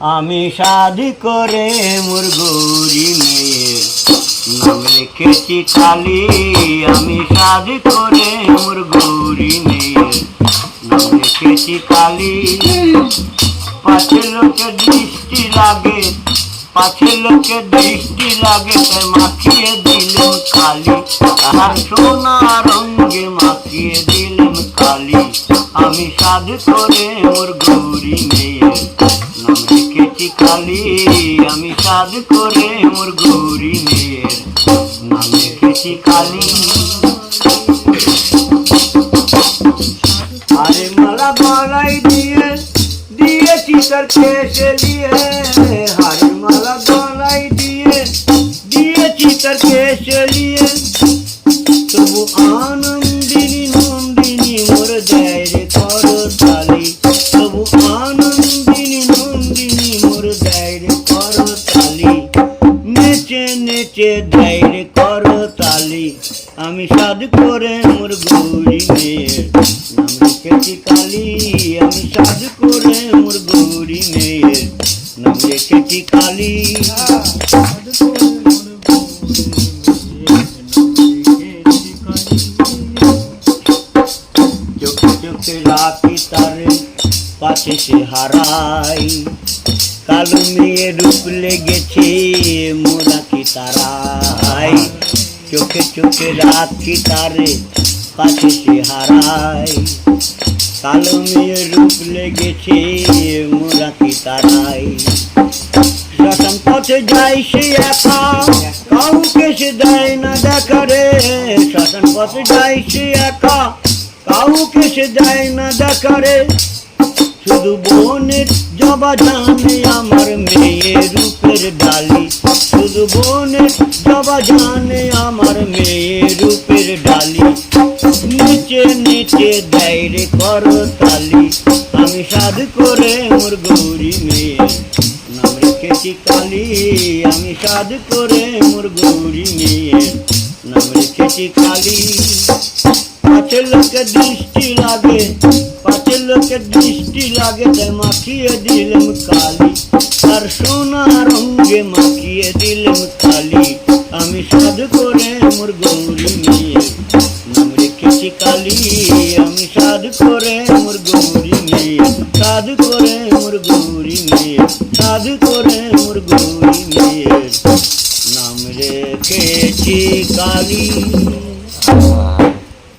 আমি শাদি করে মোর গৌরী মেয়ের নাম রেখেছি কালী আমি শাদি করে মোর গৌরী মেয়ের নাম রেখেছি কালী পাছে লোকে দৃষ্টি লাগে পাছে লোকে দৃষ্টি লাগে, তাই মাখিয়ে দিলেন কালি আর সোনা রঙ্গে মাখিয়ে দিলেন কালি আমি সাধ করে মোর গৌরী মেয়ের রেখেছি কালি, আমি সাধ করে মোর গৌরী মেয়ের নাম রেখেছি কালী। আরে মালা গলায় দিয়ে, দিয়েছি তার কেসে দিয়ে হারে মালা দিয়ে, দিয়েছি তার কেসে দিয়ে তবু আনন্দিনী নেচে দেয় রে করো তালি, আমি সাধ করে মোর গৌরী মেয়ের নাম রেখেছি কালি, আমি সাধ করে মোর গৌরী মেয়ের নাম রেখেছি কালী, চোখে চোখে রাখি তারে, পাশে সে হারাই। কালো মেয়ে রূপ লেগেছে মোরা কি তারাই। চোখে চোখে রাখি তারে, পাশে হারাই। কালো মেয়ে রূপ লেগেছে মোরা কি তারাই। শ্মশান পথে যাই সে একা, কাউকে সে দেয় না দেখা রে। শ্মশান পথে যাই সে একা, কাউকে সে দেয় না দেখা রে। শুধু বোনের জবা জানে আমার মেয়ে রূপের ডালি। শুধু বোনের জবা জানে আমার মেয়ে রূপের ডালি। নিচে নিচে দেয় কর তালি আমি সাধ করে মোর গৌরী মেয়ে নাম রেখেছি কালী। আমি সাধ করে মোর গৌরী মেয়ে নাম রেখেছি কালী। পাঁচের লোকের দৃষ্টি লাগে পাঁচের লোকের দৃষ্টি লাগে তাই মাখিয়ে দিলাম কালি আর সোনা রঙ্গে মাখিয়ে দিলাম কালি। আমি সাধ করে মোর গৌরী মেয়ে, নাম রেখেছি কালি। আমি সাধ করে মোর গৌরী মেয়ে, সাধ করে মোর গৌরী মেয়ে, সাধ করে মোর গৌরী মেয়ে। নাম রেখেছি কালী।